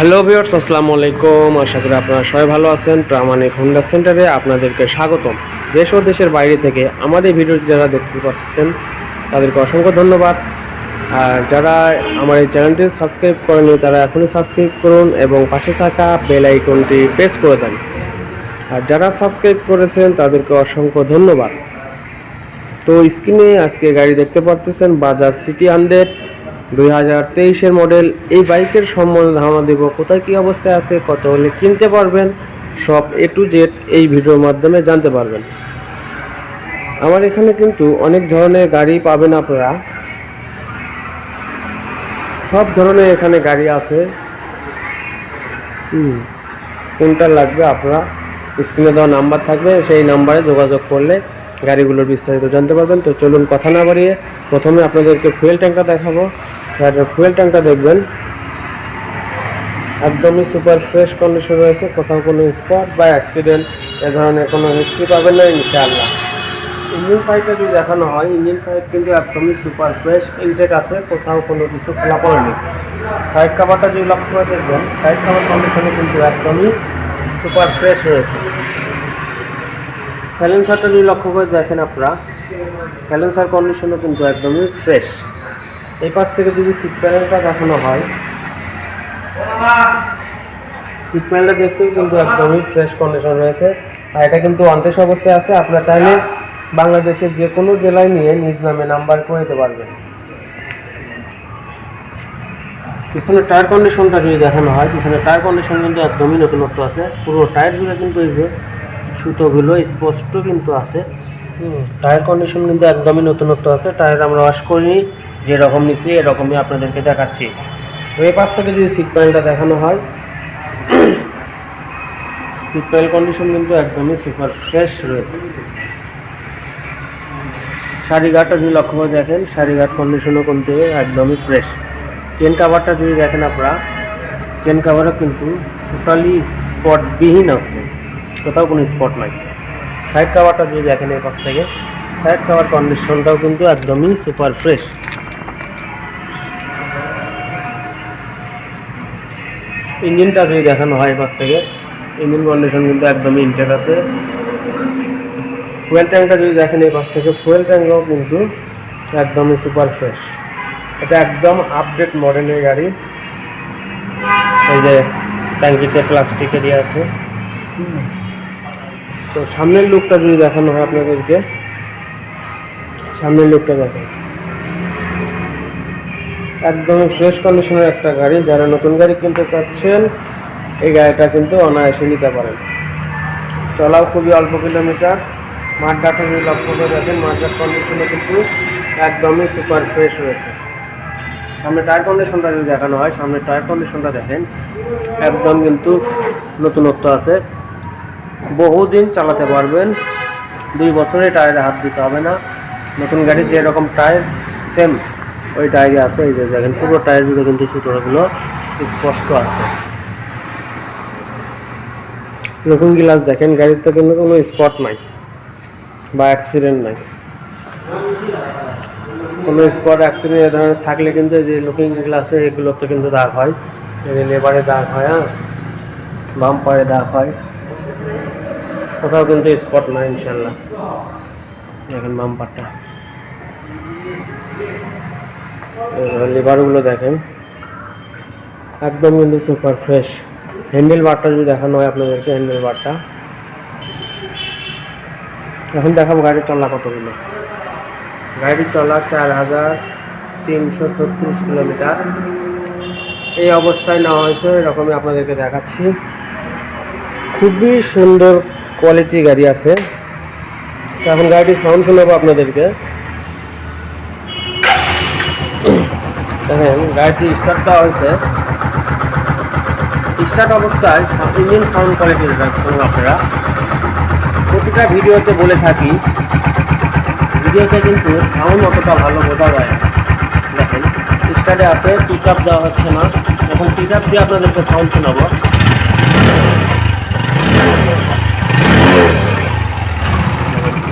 Hello viewers, আসসালামু আলাইকুম। আশা করি আপনারা সবাই ভালো আছেন। প্রামাণিক হোন্ডা সেন্টারে আপনাদেরকে স্বাগতম। দেশ ও দেশের বাইরে থেকে আমাদের ভিডিও যারা দেখতে পাচ্ছেন, তাদেরকে অসংখ্য ধন্যবাদ। আর যারা আমার এই চ্যানেলটি সাবস্ক্রাইব করেনি তারা এখনই সাবস্ক্রাইব করুন এবং পাশে থাকা বেল আইকনটি প্রেস করে দেন। আর যারা সাবস্ক্রাইব করেছেন, তাদেরকে অসংখ্য ধন্যবাদ। তো স্ক্রিনে আজকে গাড়ি দেখতে পারতেছেন বাজাজ সিটি হান্ড্রেড। দুই হাজার তেইশের মডেল এই বাইকের সম্বন্ধে ধারণা দেব। কোথায় কী অবস্থায় আছে, কত হলে কিনতে পারবেন, সব এ টু জেড এই ভিডিওর মাধ্যমে জানতে পারবেন। আমার এখানে কিন্তু অনেক ধরনের গাড়ি পাবেন আপনারা। সব ধরনের এখানে গাড়ি আছে। হুম, কোনটা লাগবে আপনারা? স্ক্রিনে দেওয়া নাম্বার থাকবে, সেই নাম্বারে যোগাযোগ করলে গাড়িগুলোর বিস্তারিত জানতে পারবেন। তো চলুন কথা না বাড়িয়ে প্রথমে আপনাদেরকে ফুয়েল ট্যাঙ্কটা দেখাবো। গাড়ির ফুয়েল ট্যাঙ্কটা দেখবেন। একদমই সুপার ফ্রেশ কন্ডিশন রয়েছে। কোথাও কোনো স্পট বা অ্যাক্সিডেন্ট এ ধরনের কোনো হিস্ট্রি পাবেন না, ইনশাআল্লাহ। ইঞ্জিন সাইডটা যদি দেখানো হয়, ইঞ্জিন সাইড কিন্তু একদমই সুপার ফ্রেশ ইনটেক আছে, কোথাও কোনো কিছু খোলা পড়েনি সাইড কাভারটা যদি লক্ষ্য করে দেখবেন সাইড কাভার কন্ডিশনে কিন্তু একদমই সুপার ফ্রেশ রয়েছে। স্যালেন্সারটা যদি লক্ষ্য করে দেখেন আপনারা স্যালেন্সার কন্ডিশনও কিন্তু একদমই ফ্রেশ এই পাশ থেকে যদি সিট প্যানেলটা দেখানো হয় সিট প্যানেলটা দেখতেও কিন্তু একদমই ফ্রেশ কন্ডিশন রয়েছে। আর এটা কিন্তু অন্তেশ অবস্থায় আছে, আপনারা চাইলে বাংলাদেশের যে কোনো জেলায় নিয়ে নিজ নামে নাম্বার করে দিতে পারবেন। পিছনের টায়ার কন্ডিশনটা যদি দেখানো হয়, পিছনের টায়ার কন্ডিশন কিন্তু একদমই নতুনত্ব আছে। পুরো টায়ার জুড়ে কিন্তু এই যে সুতোগুলো স্পষ্ট কিন্তু আছে। টায়ার কন্ডিশন কিন্তু একদমই নতুনত্ব আছে। টায়ার আমরা ওয়াশ করিনি, যেরকম নিছি, এরকমই আপনাদেরকে দেখাচ্ছি। তো এই পাশ থেকে যদি সিট প্যানেলটা দেখানো হয় সিট প্যানেল কন্ডিশন কিন্তু একদমই সুপার ফ্রেশ রয়েছে। শাড়িঘাটটা যদি লক্ষ্য করে দেখেন, শাড়িঘাট কন্ডিশনও কিন্তু একদমই ফ্রেশ চেন কাভারটা যদি দেখেন আপনারা চেন কাভারও কিন্তু টোটালি স্পটবিহীন আছে। কোথাও কোনো স্পট নাই। সাইড কাভারটা যদি দেখেন এর পাশ থেকে সাইড কাভার কন্ডিশনটাও কিন্তু একদমই সুপার ফ্রেশ ইঞ্জিনটা যদি দেখানো হয় পাশ থেকে, ইঞ্জিন কন্ডিশন কিন্তু একদমই ইনটেক আছে। ফুয়েল ট্যাঙ্কটা যদি দেখেন এই পাশ থেকে ফুয়েল ট্যাঙ্কও কিন্তু একদমই সুপার ফ্রেশ এটা একদম আপডেট মডেলের গাড়ি। এই যে ট্যাঙ্কিতে প্লাস্টিক এরিয়া আছে। তো সামনের লুকটা যদি দেখানো হয় আপনাদেরকে, সামনের লুকটা দেখেন। একদমই ফ্রেশ কন্ডিশনের একটা গাড়ি, যারা নতুন গাড়ি কিনতে চাচ্ছেন, এই গাড়িটা কিন্তু অনায়াসে নিতে পারেন। চলাও খুবই অল্প কিলোমিটার মাঠঘাটে যদি লক্ষ্য করে দেখেন মাঠঘাট কন্ডিশনে কিন্তু একদমই সুপার ফ্রেশ রয়েছে। সামনে টায়ার কন্ডিশনটা যদি দেখানো হয়, সামনে টায়ার কন্ডিশনটা দেখেন, একদম কিন্তু নতুনত্ব আছে। বহুদিন চালাতে পারবেন। দুই বছরে টায়ারে হাত দিতে হবে না। নতুন গাড়ির যেরকম টায়ার সেম ওই টায়ারে আছে। এই যে দেখেন, পুরো টায়ার জুড়ে কিন্তু সুতোগুলো স্পষ্ট আছে। লুকিং গ্লাস দেখেন গাড়িতে কিন্তু কোনো স্পট নাই বা অ্যাক্সিডেন্ট নাই। কোনো স্পট অ্যাক্সিডেন্ট এ ধরনের থাকলে কিন্তু যে লুকিং গ্লাসে এগুলোতে কিন্তু দাগ হয়। লেবারে দাগ হয় হ্যাঁ? বাম্পারে দাগ হয়। কোথাও কিন্তু স্পট না ইনশাল্লাহ দেখেন বাম্পারটা লিভারগুলো দেখেন। একদম কিন্তু সুপার ফ্রেশ হ্যান্ডেল বারটা যদি দেখানো হয় আপনাদেরকে হ্যান্ডেল বারটা এখন দেখাবো গাড়ির চলা কতগুলো। গাড়ির চলা চার হাজার তিনশো ছত্রিশ কিলোমিটার। এই অবস্থায় নেওয়া হয়েছে, এরকমই আপনাদেরকে দেখাচ্ছি। খুবই সুন্দর কোয়ালিটি গাড়ি আছে। এখন গাড়িটির সাউন্ড শোনাবো আপনাদেরকে। দেখেন গাড়িটি স্টার্ট দেওয়া হয়েছে। স্টার্ট অবস্থায় ইঞ্জিন সাউন্ড কোয়ালিটি শুনুন আপনারা। প্রতিটা ভিডিওতে বলে থাকি, ভিডিওতে কিন্তু সাউন্ড অতটা ভালো বোঝা যায়। দেখেন স্টার্টে আছে পিক আপ দেওয়া হচ্ছে না। এখন পিক আপ দিয়ে আপনাদেরকে সাউন্ড শোনাবো।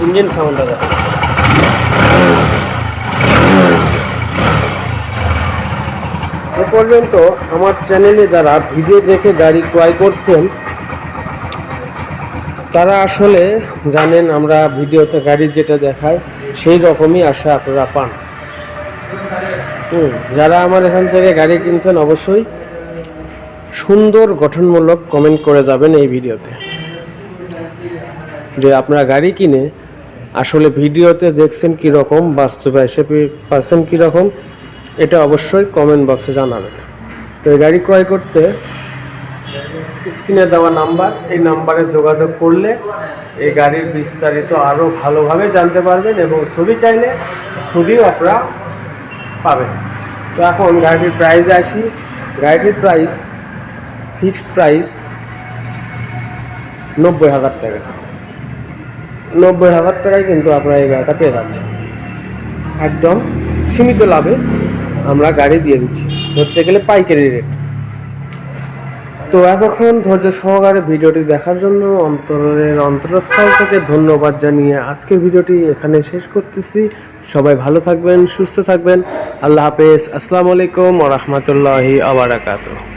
ইঞ্জিন সাউন্ডটা এ পর্যন্ত আমার চ্যানেলে যারা ভিডিও দেখে গাড়ি ক্রয় করছেন, তারা আসলে জানেন আমরা ভিডিওতে গাড়ি যেটা দেখায় সেই রকমই আশা আপনারা পান। যারা আমার এখান থেকে গাড়ি কিনছেন অবশ্যই সুন্দর গঠনমূলক কমেন্ট করে যাবেন এই ভিডিওতে যে আপনারা গাড়ি কিনে আসলে ভিডিওতে দেখছেন কি রকম বাস্তবে এসে পাচ্ছেন কি রকম এটা অবশ্যই কমেন্ট বক্সে জানাবেন। তো এই গাড়ি ক্রয় করতে স্ক্রিনে দেওয়া নাম্বার, এই নাম্বারে যোগাযোগ করলে এই গাড়ির বিস্তারিত আরও ভালোভাবে জানতে পারবেন এবং ছবি চাইলে ছবিও আপনারা পাবেন। তো এখন গাড়িটির প্রাইসে আসি। গাড়িটির প্রাইস ফিক্সড প্রাইস নব্বই হাজার টাকা। নব্বই হাজার টাকায় কিন্তু আপনারা এই গাড়িটা পেয়ে যাচ্ছেন। একদম সীমিত লাভে আমরা গাড়ি দিয়ে দিচ্ছি। ধরতে গেলে পাইকারি রেট তো এতক্ষণ ধৈর্য সহকারে ভিডিওটি দেখার জন্য অন্তরের অন্তরস্থল থেকে ধন্যবাদ জানিয়ে আজকের ভিডিওটি এখানে শেষ করতেছি। সবাই ভালো থাকবেন, সুস্থ থাকবেন। আল্লাহ হাফেজ। আসসালামু আলাইকুম ওরহমতুল্লাহি আবরাকাতুহ